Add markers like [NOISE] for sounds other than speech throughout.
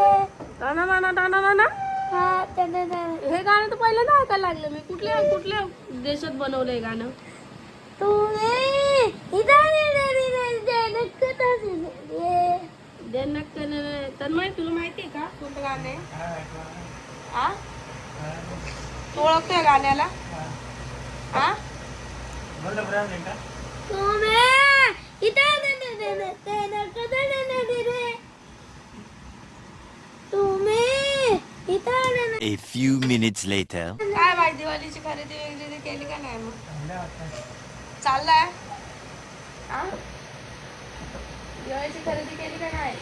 टाना नाना टाना नाना हा हे गाणं तर पहिल्यांदा ऐकायला लागलं मी. कुठल्या कुठल्या देशात बनवलं हे गाणं? माहिती तुला माहिती आहे का कोणतं गाणं आहे तू ओळखतोय गाण्याला आ तुम्ही इथे आले रे दे दे ते नक्कत रे रे तुम्ही इथे आले रे A few minutes later. काय माहिती दिवाळीची खरेदी वगैरे केली का नाही मग? चाललाय. आ दिवाळीची खरेदी केली का नाही?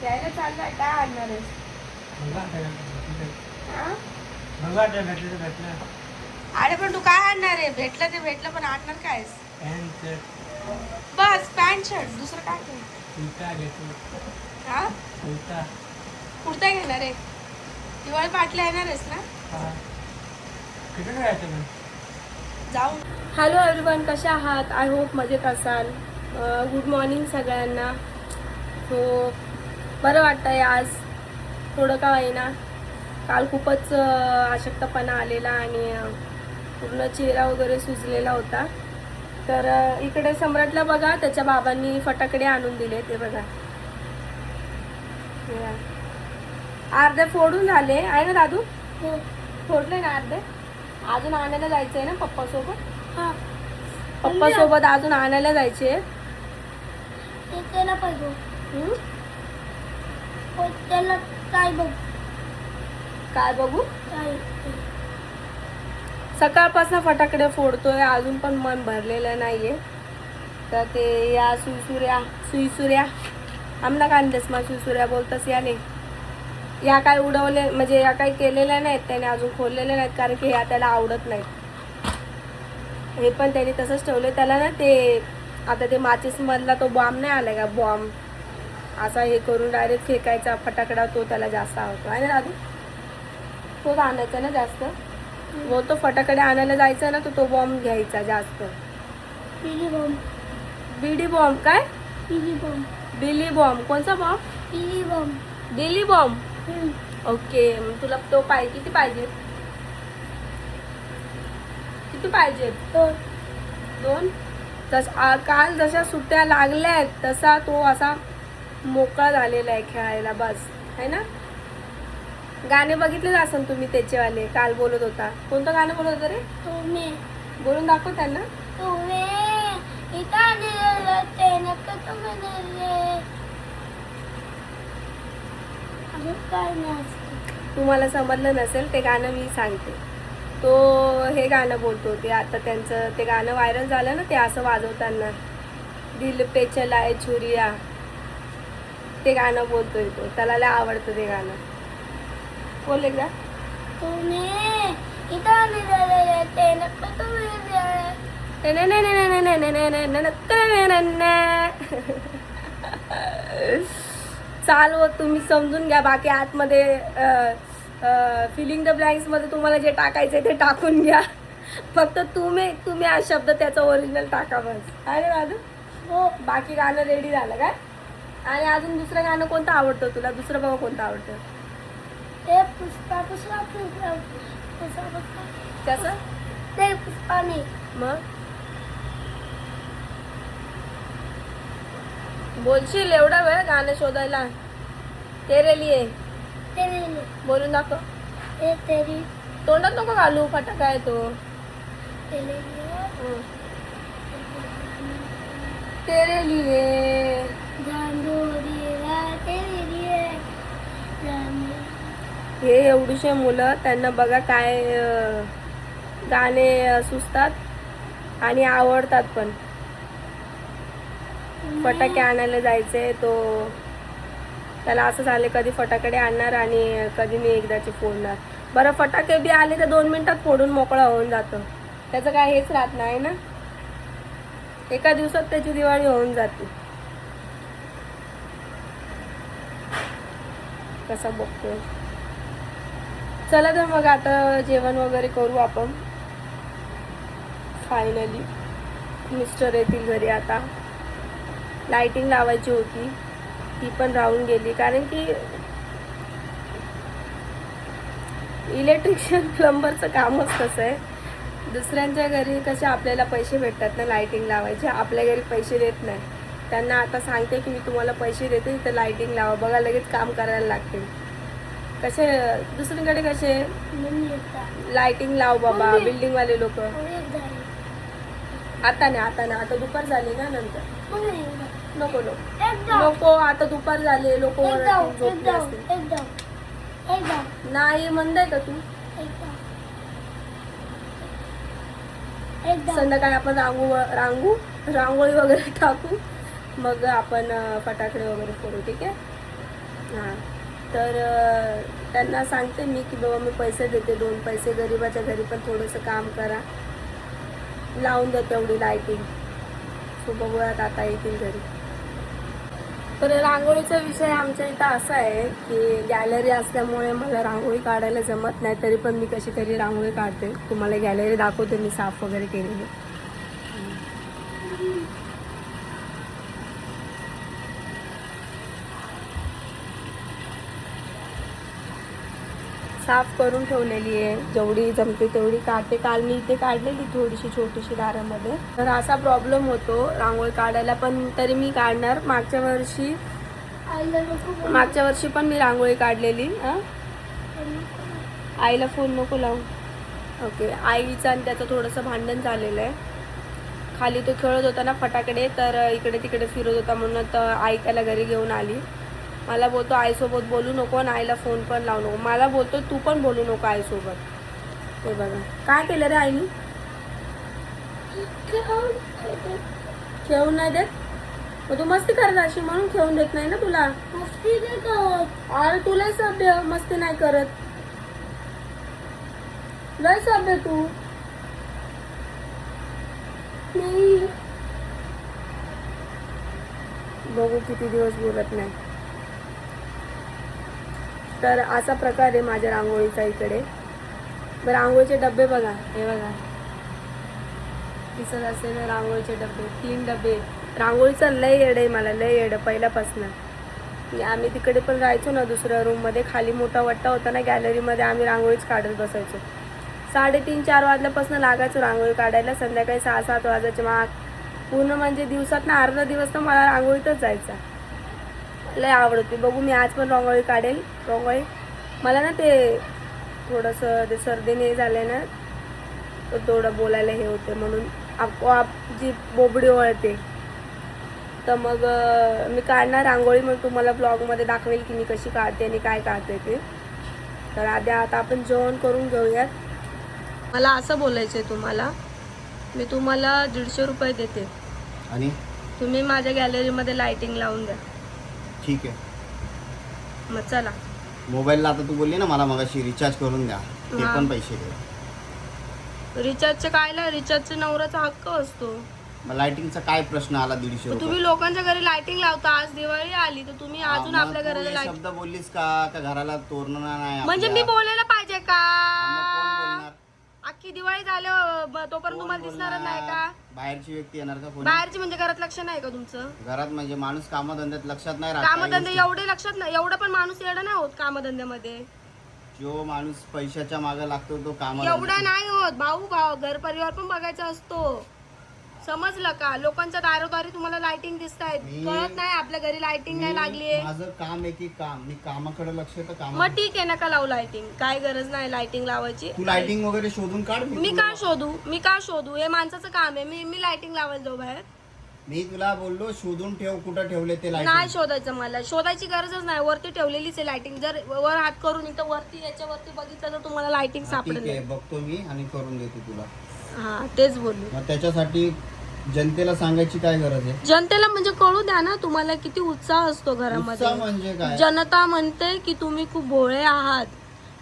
द्यायला चाललाय काय आणणार आहेस? आ? अरे पण तू काय आणणार आहे? भेटलं ते भेटलं पण आणणार काय आहेस? बस पॅन्ट शर्ट दुसरं काय नाही. हा? कुर्ता. घेणार आहे. दिवाळी पाटला येणार आहेस ना जाऊ हॅलो एव्हरीवन कसे आहात? आय होप मजेत असाल. गुड मॉर्निंग सगळ्यांना. सो बरं वाटतं आहे आज. थोडं का होईना. काल खूपच अं, अशक्तपणा आलेला आणि अं, पूर्ण चेहरा वगैरे सुजलेला होता. तर अं, इकडे सम्राटला बघा. त्याच्या बाबांनी फटाकडे आणून दिले ते बघा. हे बघा. अर्धे फोडून झाले. आहे ना दादू? हो. फोडले ना अर्धे. अजून आणायला जायचं आहे ना पप्पा सोबत हा. पप्पा सोबत अजून आणायला जायचे. त्याला त्याला काय बघ? काय बघू? काय सकाळपासून फटाकडे फोडतोय. अजून पण मन भरलेलं नाहीये. तर ते या सुईसुऱ्या सुईसुऱ्या आमना कांदेस मा सुईसुऱ्या बोलतस याने? या काय उडवले म्हणजे या काही केलेल्या नाहीत त्याने अजून खोललेल्या नाहीत कारण की ह्या त्याला आवडत नाहीत. हे पण त्याने तसंच ठेवले त्याला ना ते आता ते माचीस मधला तो बॉम्ब नाही आलाय का? बॉम्ब. असा हे करून डायरेक्ट फेकायचा फटाकडा तो त्याला जास्त आवडतो. आहे ना दादू तोच आणायचा ना जास्त. व तो फटाकडे आणायला जायचा ना तर तो बॉम्ब घ्यायचा जास्त. पिली बॉम्ब बीडी बॉम्ब काय? बॉम्ब बिली बॉम्ब कोणचा बॉम्ब? पिली बॉम्ब बिली बॉम्ब. ओके मग तुला तो पाहिजे किती पाहिजे? किती पाहिजे? तो दोन? तस काल जशा सुट्ट्या लागल्या आहेत तसा तो असा मोकळा झालेला आहे खेळायला बस. है ना? गाणे बघितलेच असेल तुम्ही त्याचेवाले काल बोलत होता. कोणतं गाणं बोलत होतं रे? तुम्ही. बोलून दाखव त्यांना. तुम्ही इथं आलेलं ते नका तुम्ही अजून काय नाही असतं. तुम्हाला समजलं नसेल ते गाणं मी सांगते तो हे गाणं बोलतो ते आता त्यांचं ते गाणं व्हायरल झालं ना ते असं वाजवताना दिल पे चलाय छुरिया ते गाणं बोलतोय तो त्याला लय आवडतं ते गाणं बोल एकदा तुम्ही तुम्ही चाल व तुम्ही समजून घ्या. बाकी आतमध्ये फिलिंग द ब्लँक्समध्ये तुम्हाला जे टाकायचंय ते टाकून घ्या. फक्त तुम्ही तुम्ही हा शब्द त्याचा ओरिजिनल टाका बस. अरे दादू हो. बाकी गाणं रेडी झालं काय? आणि अजून दुसरं गाणं कोणतं आवडतं तुला? दुसरं बाबा कोणतं आवडतं. ते पुष्पा पुष्पा पुष्पा पुष्पा पुष्पा. कसं? ते पुष्पाने. मग? बोलशील एवढा वेळ गाणं शोधायला? तेरे लिए. तेरे बोलून दाखव. ते तेरी. तोंडात नको घालू फटाका आहे तो तेरे हं. तेरे लिए. तेरे लिए. हे एवढीशे मुलं त्यांना बघा काय गाणे सुचतात आणि आवडतात पण. फटाके आणायला जायचे तो त्याला असं झालं कधी फटाकडे आणणार आणि कधी मी एकदाचे फोडणार. बरं फटाके बी आले तर दोन मिनटात फोडून मोकळा होऊन जातं. त्याचं काय हेच राहत नाही ना? एका दिवसात त्याची दिवाळी होऊन जाते. कसा बघतोय. चला तर मग आता जेवण वगैरे करू आपण. फायनली मिस्टर येतील घरी आता. लाइटिंग लावायची होती. ती पण राहून गेली. कारण की इलेक्ट्रिशियन [LAUGHS] प्लंबरचं कामच कसं आहे? दुसऱ्यांच्या घरी कसे आपल्याला पैसे भेटतात ना लाइटिंग लावायचे? आपल्या घरी पैसे देत नाही. त्यांना आता सांगते की मी तुम्हाला पैसे देते तर लाइटिंग लावा. बघा लगेच काम करायला लागतील कसे दुसरीकडे कसे. लाइटिंग लाव बाबा. बिल्डिंगवाले लोक. आता नाही आता नाही आता दुपार झाली ना नंतर. नको नको. नको आता दुपार झाली लोक. असतील एकदा. एकदा. नाही आहे का तू. संध्याकाळी आपण रांगू रांगू रांगोळी वगैरे टाकू मग आपण अं, फटाकडे वगैरे करू ठीक आहे हां तर अं, त्यांना सांगते मी की बाबा मी पैसे देते दोन पैसे गरिबाच्या घरी पण थोडंसं काम करा लावून द्या तेवढी लाईटिंग सो बघूयात आता येतील घरी. तर रांगोळीचा विषय आमच्या इथं असा आहे की गॅलरी असल्यामुळे मला रांगोळी काढायला जमत नाही तरी पण मी कशी तरी रांगोळी काढते. तुम्हाला गॅलरी दाखवते मी साफ वगैरे केलेली. साफ करून ठेवलेली आहे. जेवढी जमते तेवढी काढते. काल मी इथे काढलेली थोडीशी छोटीशी दारामध्ये. तर असा प्रॉब्लेम होतो. रांगोळी काढायला पण तरी मी काढणार. मागच्या वर्षी मागच्या वर्षी पण मी रांगोळी काढलेली. आईला फोन नको लावू. ओके आईचं आणि त्याचं थोडंसं भांडण झालेलं आहे. खाली तो खेळत होता ना फटाकडे तर इकडे तिकडे फिरत होता म्हणून तर आई त्याला घरी घेऊन आली. मला बोलतो आईसोबत बोलू नको आणि आईला फोन पण लावू नको. मला बोलतो तू पण बोलू नको आईसोबत. ते बघा. काय केलं रे आईनी? खेळून नाही देत? मग तू मस्ती करत अशी म्हणून खेळून देत नाही ना तुला? मस्ती नाही करत. अरे तुला सभ्य मस्ती नाही करत. लय सभ्य तू. नाही. बघू किती दिवस बोलत नाही. तर असा प्रकार आहे माझ्या रांगोळीचा इकडे. बरं रांगोळीचे डबे बघा. हे बघा. दिसत असेल ना रांगोळीचे डबे. तीन डबे. रांगोळीचं लय येड आहे मला लय येड. पहिल्यापासून. म्हणजे आम्ही तिकडे पण राहायचो ना दुसऱ्या रूममध्ये खाली मोठा वट्टा होता ना गॅलरीमध्ये आम्ही रांगोळीच काढत बसायचो. साडेतीन चार वाजल्यापासून लागायचो रांगोळी काढायला. संध्याकाळी सहा सात वाजायचे. मग पूर्ण म्हणजे दिवसात ना अर्धा दिवस तर मला रांगोळीतच जायचा. लय आवडते. बघू मी आज पण रांगोळी काढेल. रांगोळी. मला ना ते थोडंसं ते सर्दीने झालं ना तर थोडं बोलायला हे होते म्हणून. आपोआप जी बोबडी वळते तर मग मी काढणार रांगोळी मग तुम्हाला ब्लॉगमध्ये दाखवेल की मी कशी काढते आणि काय काढते ते. तर आधी आता आपण जेवण करून घेऊयात. मला असं बोलायचं आहे तुम्हाला मी तुम्हाला दीडशे रुपये देते. आणि? तुम्ही माझ्या गॅलरीमध्ये लाइटिंग लावून द्या. ठीक आहे. मग चला. मोबाईलला आता तू बोलली ना मला मगाशी रिचार्ज करून द्या. ते हा. पण पैसे दे. रिचार्जचे कायला रिचार्जचे नवऱ्याचा हक्क असतो. मग लाइटिंगचा काय प्रश्न आला दीडशे मग रुपये? तुम्ही लोकांच्या घरी लाइटिंग लावता. आज दिवाळी आली तर तुम्ही हा, अजून मग आपल्या तू घराला हे शब्द बोललीस का? का घराला तोरण नाही म्हणजे मी आपल्या? बोलायला पाहिजे का हा, मग कोण बोलणार? अख्खी दिवाळी ब- तोपर्यंत तुम्हाला दिसणारच नाही? का? बाहेरची व्यक्ती येणार का कोणी बाहेरची म्हणजे घरात लक्ष नाही का तुमचं? घरात म्हणजे माणूस कामधंद्यात लक्षात नाही राहत कामधंदे. एवढे लक्षात नाही एवढं पण माणूस येणं नाही होत कामधंद्यामध्ये. जो माणूस पैशाच्या मागे लागतो तो काम एवढा नाही होत. भाऊ भाऊ घर परिवार पण बघायचा असतो. समजलं का? लोकांच्या दारोदारी तुम्हाला लाइटिंग दिसत आहेत मी- कळत नाही आपल्या घरी लाइटिंग नाही लागली माझं काम आहे की काम. मी कामाकडे लक्ष तर काम मग ठीक आहे नका लावू लाइटिंग काय गरज नाही लाइटिंग लावायची. तू लाइटिंग वगैरे शोधून काढ मी तुला- का शोधू? मी का शोधू? हे माणसाचं काम आहे. मी मी लाइटिंग लावायला जाऊ बाहेर. मी तुला बोललो शोधून ठेव कुठं ठेवले ते नाही लाइटिंग शोधायचं मला. शोधायची गरजच नाही. वरती ठेवलेलीच आहे लाइटिंग जर वर हात करून इथं वरती याच्यावरती बघितलं तर तुम्हाला लाइटिंग ठीक आहे. सापडेल बघतो मी आणि करून देतो तुला. हा तेच बोलू मग त्याच्यासाठी जनतेला सांगायची काय गरज आहे? जनतेला म्हणजे कळू द्या ना तुम्हाला किती उत्साह असतो घरामध्ये. उत्साह म्हणजे काय? जनता म्हणते की तुम्ही खूप भोळे आहात.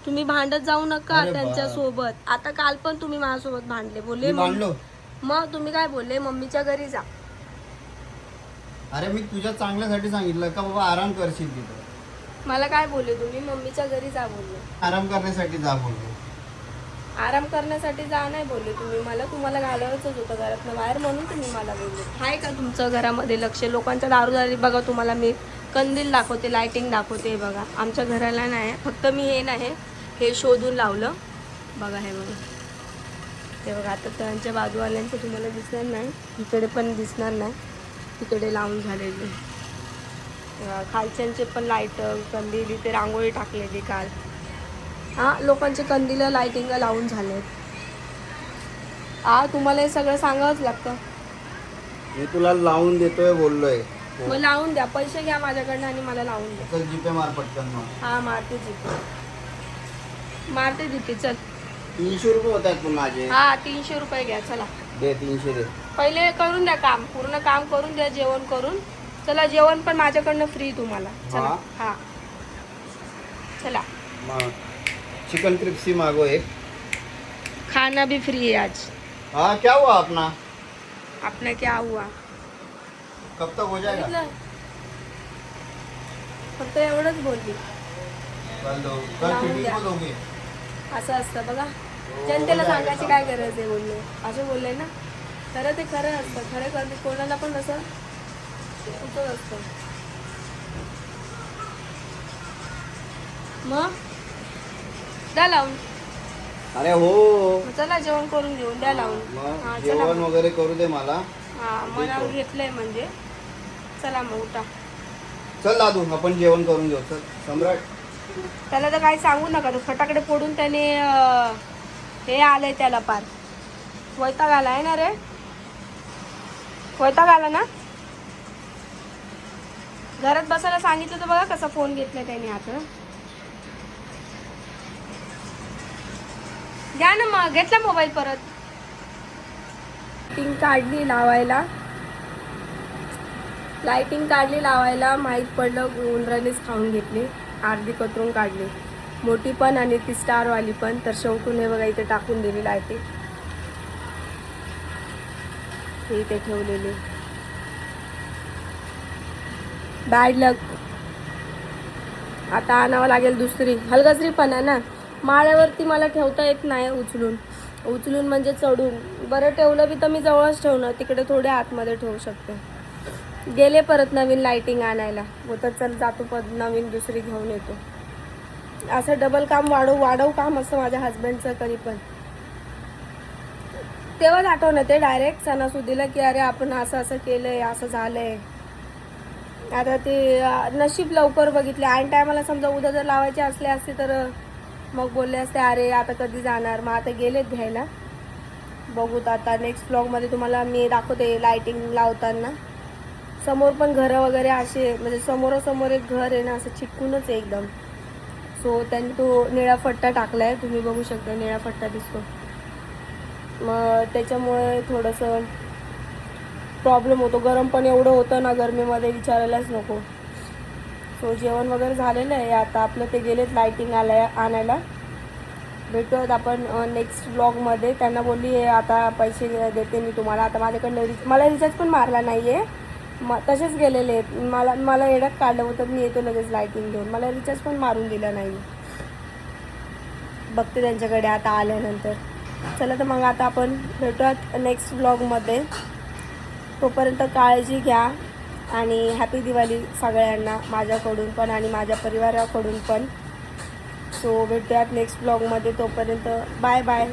तुम्ही भांडत जाऊ नका अरे बा. त्यांच्यासोबत. आता काल पण तुम्ही माझ्यासोबत भांडले. बोलले मी मग मांडलो मग तुम्ही काय बोलले? मम्मीच्या घरी जा. अरे मी तुझ्या चांगल्यासाठी सांगितलं का बाबा आराम करशील तिथं? मला काय बोलले तुम्ही? मम्मीच्या घरी जा बोलले. आराम करण्यासाठी जा बोललो. आराम करण्यासाठी जा नाही बोलले तुम्ही. मला तुम्हाला घालवायचंच होतं घरातनं बाहेर म्हणून तुम्ही मला बोलले. आहे का तुमचं घरामध्ये लक्ष? लोकांच्या दारूदारी बघा तुम्हाला मी. कंदील दाखवते लायटिंग दाखवते बघा. आमच्या घराला नाही फक्त मी हे नाही हे शोधून लावलं. बघा हे बघा. ते बघा आता त्यांच्या बाजूवाल्यांचं तुम्हाला दिसणार नाही. इकडे पण दिसणार नाही. तिकडे लावून झालेले. खालच्यांचे पण लाइट कंदील इथे रांगोळी टाकलेली काल. हा लोकांचे कंदील लाईटिंग लावून झालेत. हा तुम्हाला हे सगळं सांगावंच लागतं. मी तुला लावून देतोय बोललोय. मग लावून द्या पैसे घ्या माझ्याकडनं आणि मला लावून द्या. चल जीपे मार पटकन मग. हा मारते जिथे मारते जिथे चल. तीनशे रुपये होत आहेत पण माझे. हा तीनशे रुपये घ्या चला. दे तीनशे दे. पहिले करून द्या काम पूर्ण काम करून द्या जेवण करून. चला जेवण पण माझ्याकडनं फ्री तुम्हाला. चला. हा? हा. चला. मग. चिकन क्रिप्सी मागो एक. खाना भी फ्री है आज। हाँ क्या हुआ अपना? आपने क्या हुआ? कब तक हो जाएगा? फक्त एवढंच बोलली। लावून द्या. असं असतं बघा. जनतेला सांगायची काय गरज आहे बोलले असं बोलले ना? खरं ते खरं असतं. खरं कधी कोणाला पण असं होतच असतं. मग? द्या लावून. अरे हो. चला जेवण करून घेऊन द्या लावून. मग हा चला जेवण. वगैरे करू दे मला. हा मनावर घेतलंय म्हणजे. चला मग उठा. चल दादू आपण जेवण करून घेऊ. चल सम्राट. त्याला तर काही सांगू नका तो फटाकडे फोडून त्याने अं, हे आलंय त्याला पार. वैताग आला आहे ना रे? वैताग आला ना? घरात बसायला सांगितलं तर बघा कसा फोन घेतलाय त्याने आता. द्या ना मग घेतला मोबाईल परत. लाइटिंग काढली लावायला. लाइटिंग काढली लावायला माहीत पडलं उंदरानेच खाऊन घेतली. अर्धी कतरून काढली. मोठी पण आणि ती स्टारवाली पण तर शेवटून हे बघा इथे टाकून दिली लायटिंग हे इथे ठेवलेली. बॅड लक आता आणावं लागेल दुसरी. हलगजरी पण आहे ना? माळ्यावरती मला ठेवता येत नाही उचलून. उचलून म्हणजे चढून. बरं ठेवलं बी तर मी जवळच ठेवणार. तिकडे थोडे आतमध्ये ठेवू शकते. गेले परत नवीन लाइटिंग आणायला. तर चल जातो पद नवीन दुसरी घेऊन येतो. असं डबल काम वाढव वाढव काम असतं माझ्या हस्बंडचं कधी पण. तेव्हाच आठवण येते डायरेक्ट सणासुदीला की अरे आपण असं असं केलंय असं झालंय. आता ते नशीब लवकर बघितले. आणि टायमाला समजा उद्या जर लावायचे असले असते तर मग बोलले असते अरे आता कधी जाणार? मग आता गेलेत घ्यायला. बघूत आता नेक्स्ट ब्लॉगमध्ये तुम्हाला मी दाखवते लायटिंग लावताना. समोर पण घरं वगैरे असे म्हणजे समोरासमोर एक घर आहे ना असं चिटकूनच आहे एकदम. सो त्यांनी तो निळा फट्टा टाकला आहे तुम्ही बघू शकता निळा फट्टा दिसतो. मग त्याच्यामुळे थोडंसं प्रॉब्लेम होतो. गरम पण एवढं होतं ना गरमीमध्ये विचारायलाच नको. सो जेवण वगैरे झालेलं आहे. आता आपलं ते गेलेत लायटिंग आल्या आणायला. भेटूयात आपण नेक्स्ट ब्लॉगमध्ये त्यांना बोलली आहे आता पैसे देते मी तुम्हाला. आता माझ्याकडनं रिच मला रिचार्ज पण मारला नाही आहे म तसेच गेलेले आहेत. मला मला येड्यात काढलं होतं मी येतो लगेच लायटिंग घेऊन. मला रिचार्ज पण मारून दिला नाही. बघते त्यांच्याकडे आता आल्यानंतर. चला तर मग आता आपण भेटूयात नेक्स्ट ब्लॉगमध्ये तोपर्यंत काळजी घ्या. आणि हॅपी दिवाळी सगळ्यांना माझ्याकडून पण आणि माझ्या परिवाराकडून पण. सो भेटूयात नेक्स्ट ब्लॉगमध्ये तोपर्यंत बाय बाय